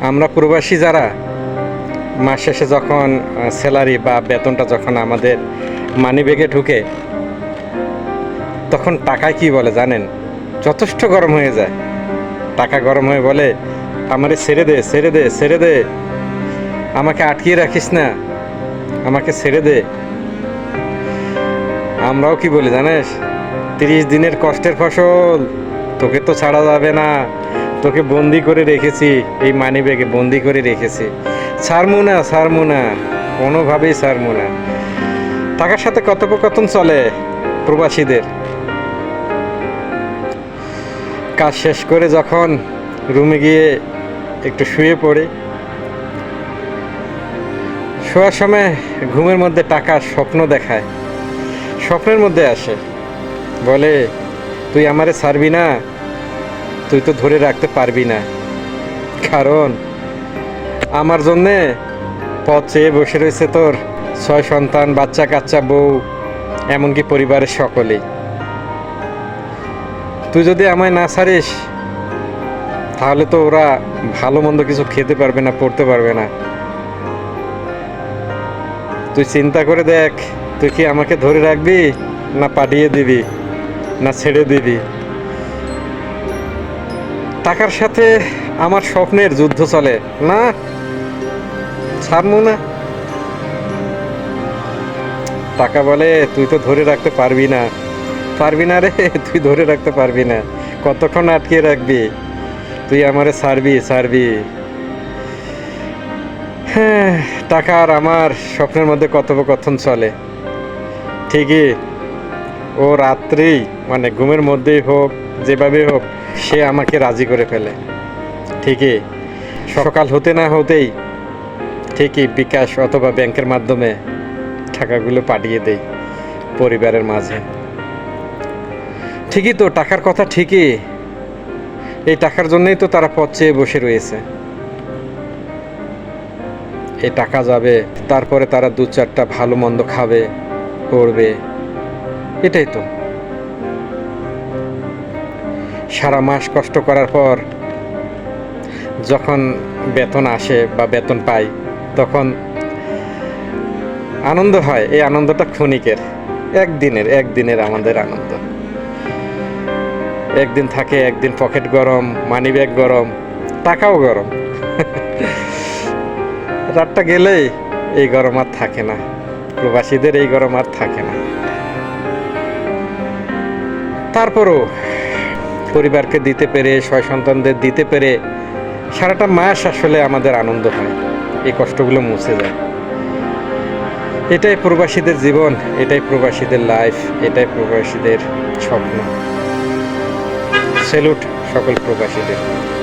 আমরা প্রবাসী যারা, মাস শেষে যখন স্যালারি বা বেতনটা যখন আমাদের মানি ব্যাগে ঢুকে, তখন টাকায় কি বলে জানেন? যথেষ্ট গরম হয়ে যায়। টাকা গরম হয়ে বলে, আমারে ছেড়ে দে ছেড়ে দে ছেড়ে দে। আমাকে আটকিয়ে রাখিস না। আমাকে ছেড়ে দে। আমরাও কি বলি জানিস? তিরিশ দিনের কষ্টের ফসল, তোকে তো ছাড়া যাবে না। তোকে বন্দি করে রেখেছি, এই মানি ব্যাগে বন্দি করে রেখেছি। ছাড়মু না ছাড়মু না, কোনোভাবেই ছাড়মু না। টাকার সাথে কথোপকথন চলে প্রবাসীদের। কাজ শেষ করে যখন রুমে গিয়ে একটু শুয়ে পড়ে, শোয়ার সময় ঘুমের মধ্যে টাকার স্বপ্ন দেখায়। স্বপ্নের মধ্যে আসে। বলে, তুই আমারে ছাড়বি না তুই তো ধরে রাখতে পারবি না। কারণ আমার জন্যে পথ চেয়ে বসে রয়েছে তোর ছয় সন্তান, বাচ্চা, কাচ্চা, বউ, এমনকি পরিবারের সকলেই। তুই যদি আমায় না ছাড়িস, তাহলে তো ওরা ভালো মন্দ কিছু খেতে পারবে না, পড়তে পারবে না। তুই চিন্তা করে দেখ, তুই কি আমাকে ধরে রাখবি, না পাঠিয়ে দিবি, না ছেড়ে দিবি? টাকার সাথে আমার স্বপ্নের যুদ্ধ চলে, না? ছাড়মু না। টাকা বলে তুই তো ধরে রাখতে পারবি না। পারবি না রে, তুই ধরে রাখতে পারবি না। কতক্ষণ আটকে রাখবি? তুই আমারে ছাড়বি ছাড়বি। হ্যাঁ টাকা আর আমার স্বপ্নের মধ্যে কথোপকথন চলে। ঠিকই। ও রাত্রেই মানে ঘুমের মধ্যেই হোক যেভাবে হোক সে আমাকে রাজি করে ফেলে। ঠিকই, সকাল হতে না হতেই ঠিকই বিকাশ অথবা ব্যাংকের মাধ্যমে টাকাগুলো পাঠিয়ে দেই পরিবারের মাঝে। ঠিকই তো, টাকার কথা ঠিকই। এই টাকার জন্যই তো তারা পথ চেয়ে বসে রয়েছে। এই টাকা যাবে, তারপরে তারা দু চারটা ভালো মন্দ খাবে, করবে। এটাই তো। সারা মাস কষ্ট করার পর যখন বেতন আসে বা বেতন পাই, তখন আনন্দ হয়। এই আনন্দটা ক্ষণিকের, একদিনের একদিনের আমাদের আনন্দ। একদিন থাকে, একদিন পকেট গরম মানি ব্যাগ গরম, টাকাও গরম। রাতটা গেলেই এই গরম আর থাকে না। প্রবাসীদের এই গরম আর থাকে না। তারপরও পরিবারকে দিতে পেরে ছয় সন্তানদের দিতে পেরে সারাটা মাস আসলে আমাদের আনন্দ হয়। এই কষ্টগুলো মুছে যায়। এটাই প্রবাসীদের জীবন, এটাই প্রবাসীদের লাইফ এটাই প্রবাসীদের স্বপ্ন। সেলুট সকল প্রবাসীদের।